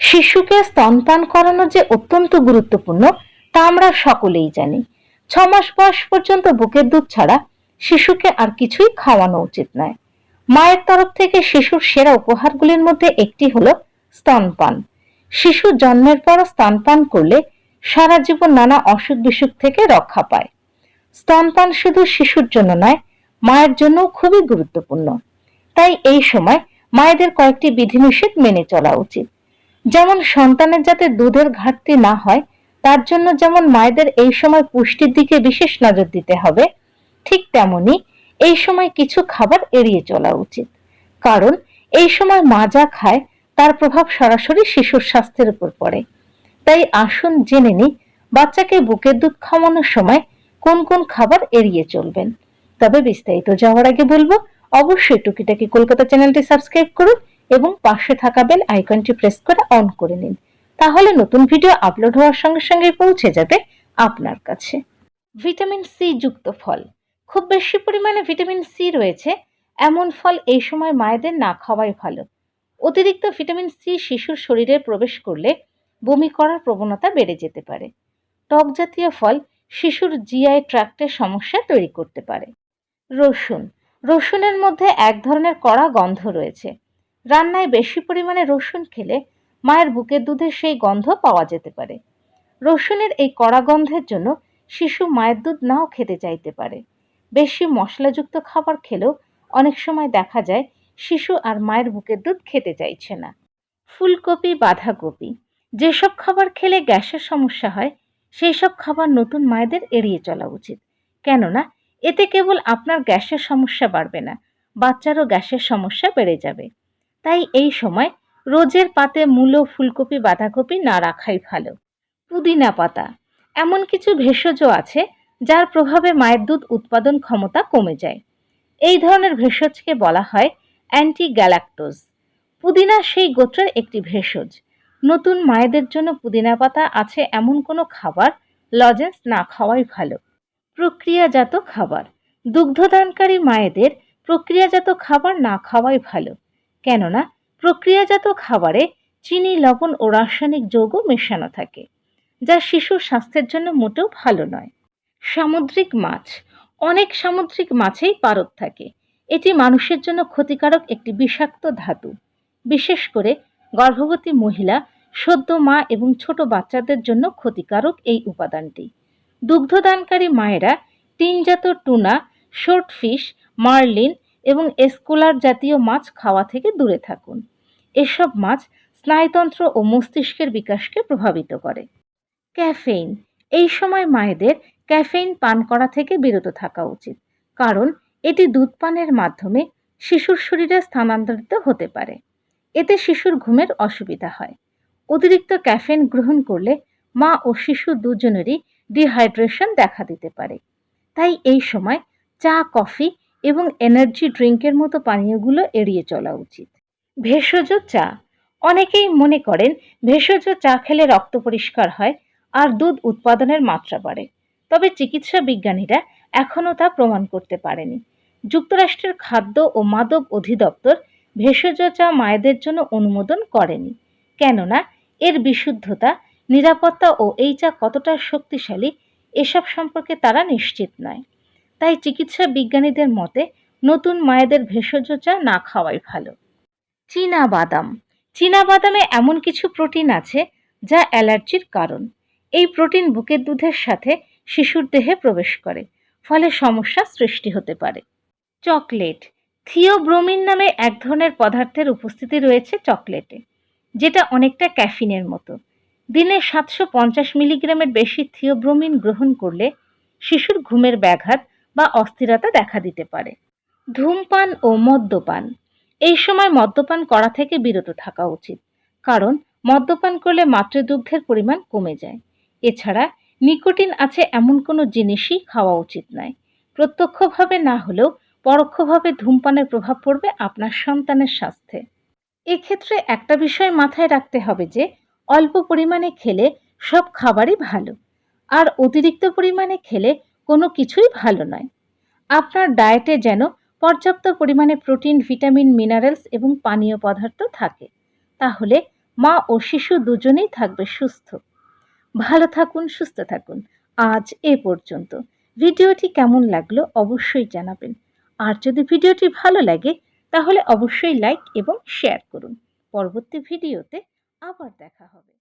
শিশুকে স্তনপান করানো যে অত্যন্ত গুরুত্বপূর্ণ, তা আমরা সকলেই জানি। ছ মাস বয়স পর্যন্ত বুকের দুধ ছাড়া শিশুকে আর কিছুই খাওয়ানো উচিত নয়। মায়ের তরফ থেকে শিশুর সেরা উপহারগুলির মধ্যে একটি হলো স্তনপান। শিশু জন্মের পর স্তনপান করলে সারা জীবন নানা অসুখ বিসুখ থেকে রক্ষা পায়। স্তনপান শুধু শিশুর জন্য নয়, মায়ের জন্য খুবই গুরুত্বপূর্ণ। তাই এই সময় মায়েদের কয়েকটি বিধিনিষেধ মেনে চলা উচিত। যেমন সন্তানের যাতে দুধের ঘাটতি না হয়, তার জন্য যেমন মায়েদের এই সময় পুষ্টির দিকে বিশেষ নজর দিতে হবে, ঠিক তেমনি এই সময় কিছু খাবার এড়িয়ে চলা উচিত। কারণ এই সময় মা যা খায়, তার প্রভাব সরাসরি শিশুর স্বাস্থ্যের উপর পড়ে। তাই আসুন জেনে নিই, বাচ্চাকে বুকের দুধ খাওয়ানোর সময় কোন কোন খাবার এড়িয়ে চলবেন। তবে বিস্তারিত যাওয়ার আগে বলব অবশ্যই টুকিটাকি কলকাতা চ্যানেলটি সাবস্ক্রাইব করুন এবং পাশে থাকা বেল আইকনটি প্রেস করে অন করে নিন। তাহলে নতুন ভিডিও আপলোড হওয়ার সঙ্গে সঙ্গে পৌঁছে যাবে আপনার কাছে। ভিটামিন সি যুক্ত ফল। খুব বেশি পরিমাণে ভিটামিন সি রয়েছে। এমন ফল এই সময় মায়েদের না খাওয়াই ভালো। অতিরিক্ত ভিটামিন সি শিশুর শরীরে প্রবেশ করলে বমি করার প্রবণতা বেড়ে যেতে পারে। টক জাতীয় ফল শিশুর জিআই ট্র্যাক্টের সমস্যা তৈরি করতে পারে। রসুন। রসুনের মধ্যে এক ধরনের কড়া গন্ধ রয়েছে। রান্নায় বেশি পরিমাণে রসুন খেলে মায়ের বুকের দুধের সেই গন্ধ পাওয়া যেতে পারে। রসুনের এই কড়া গন্ধের জন্য শিশু মায়ের দুধ নাও খেতে চাইতে পারে। বেশি মশলাযুক্ত খাবার খেলেও অনেক সময় দেখা যায় শিশু আর মায়ের বুকের দুধ খেতে চাইছে না। ফুলকপি, বাঁধাকপি, যেসব খাবার খেলে গ্যাসের সমস্যা হয়, সেই সব খাবার নতুন মায়েদের এড়িয়ে চলা উচিত। কেননা এতে কেবল আপনার গ্যাসের সমস্যা বাড়বে না, বাচ্চারও গ্যাসের সমস্যা বেড়ে যাবে। তাই এই সময় রোজের পাতে মূলো, ফুলকপি, বাঁধাকপি না রাখাই ভালো। পুদিনা পাতা, এমন কিছু ভেষজ আছে যার প্রভাবে মায়ের দুধ উৎপাদন ক্ষমতা কমে যায়। এই ধরনের ভেষজকে বলা হয় অ্যান্টি গ্যালাক্টোজ পুদিনা সেই গোত্রের একটি ভেষজ। নতুন মায়েদের জন্য পুদিনা পাতা আছে এমন কোনো খাবার লজেন্স না খাওয়াই ভালো। প্রক্রিয়াজাত খাবার। দুগ্ধদানকারী মায়েদের প্রক্রিয়াজাত খাবার না খাওয়াই ভালো। কেননা, প্রক্রিয়াজাত খাবারে চিনি, লবণ ও রাসায়নিক যৌগ মেশানো থাকে, যা শিশুর স্বাস্থ্যের জন্য মোটেও ভালো নয়। সামুদ্রিক মাছ। অনেক সামুদ্রিক মাছেই পারদ থাকে। এটি মানুষের জন্য ক্ষতিকারক একটি বিষাক্ত ধাতু। বিশেষ করে গর্ভবতী মহিলা, সদ্য মা এবং ছোট বাচ্চাদের জন্য ক্ষতিকারক এই উপাদানটি। দুগ্ধদানকারী মায়েরা টিনজাত টুনা শর্ট ফিশ মার্লিন এবং এসকোলার জাতীয় মাছ খাওয়া থেকে দূরে থাকুন। এসব মাছ স্নায়ুতন্ত্র ও মস্তিষ্কের বিকাশকে প্রভাবিত করে। ক্যাফেইন। এই সময় মায়েদের ক্যাফেইন পান করা থেকে বিরত থাকা উচিত, কারণ এটি দুধ পানের মাধ্যমে শিশুর শরীরে স্থানান্তরিত হতে পারে। এতে শিশুর ঘুমের অসুবিধা হয়। অতিরিক্ত ক্যাফেইন গ্রহণ করলে মা ও শিশু দুজনেরই ডিহাইড্রেশন দেখা দিতে পারে। তাই এই সময় চা, কফি এবং এনার্জি ড্রিঙ্কের মতো পানীয়গুলো এড়িয়ে চলা উচিত। ভেষজ চা। অনেকেই মনে করেন ভেষজ চা খেলে রক্ত পরিষ্কার হয় আর দুধ উৎপাদনের মাত্রা বাড়ে। তবে চিকিৎসা বিজ্ঞানীরা এখনও তা প্রমাণ করতে পারেনি। যুক্তরাষ্ট্রের খাদ্য ও মাদক অধিদপ্তর ভেষজ চা মায়েদের জন্য অনুমোদন করেনি। কেননা এর বিশুদ্ধতা নিরাপত্তা ও এই চা কতটা শক্তিশালী, এসব সম্পর্কে তারা নিশ্চিত নয়। তাই চিকিৎসা বিজ্ঞানীদের মতে, নতুন মায়েদের ভেষজ চা না খাওয়াই ভালো। চীনা বাদাম। চীনা বাদামে এমন কিছু প্রোটিন আছে, যা অ্যালার্জির কারণ। এই প্রোটিন বুকের দুধের সাথে শিশুর দেহে প্রবেশ করে, ফলে সমস্যা সৃষ্টি হতে পারে। চকলেট। থিওব্রোমিন নামে এক ধরনের পদার্থের উপস্থিতি রয়েছে চকলেটে, যেটা অনেকটা ক্যাফিনের মতো। দিনে সাতশো পঞ্চাশ মিলিগ্রামের বেশি থিওব্রোমিন গ্রহণ করলে শিশুর ঘুমের ব্যাঘাত বা অস্থিরতা দেখা দিতে পারে। ধূমপান ও মদ্যপান। এই সময় মদ্যপান করা থেকে বিরত থাকা উচিত, কারণ মদ্যপান করলে মাতৃদুগ্ধের পরিমাণ কমে যায়। এছাড়া নিকোটিন আছে এমন কোনো জিনিসই খাওয়া উচিত নয়। প্রত্যক্ষভাবে না হলেও পরোক্ষভাবে ধূমপানের প্রভাব পড়বে আপনার সন্তানের স্বাস্থ্যে। এক্ষেত্রে একটা বিষয় মাথায় রাখতে হবে যে অল্প পরিমাণে খেলে সব খাবারই ভালো। আর অতিরিক্ত পরিমাণে খেলে কোনো কিছুই ভালো নয়। আপনার ডায়েটে যেন পর্যাপ্ত পরিমাণে প্রোটিন ভিটামিন মিনারেলস এবং পানীয় পদার্থ থাকে, তাহলে মা ও শিশু দুজনেই থাকবে সুস্থ। ভালো থাকুন, সুস্থ থাকুন। আজ এ পর্যন্ত। ভিডিওটি কেমন লাগল অবশ্যই জানাবেন। আর যদি ভিডিওটি ভালো লাগে, তাহলে অবশ্যই লাইক এবং শেয়ার করুন। পরবর্তী ভিডিওতে আবার দেখা হবে।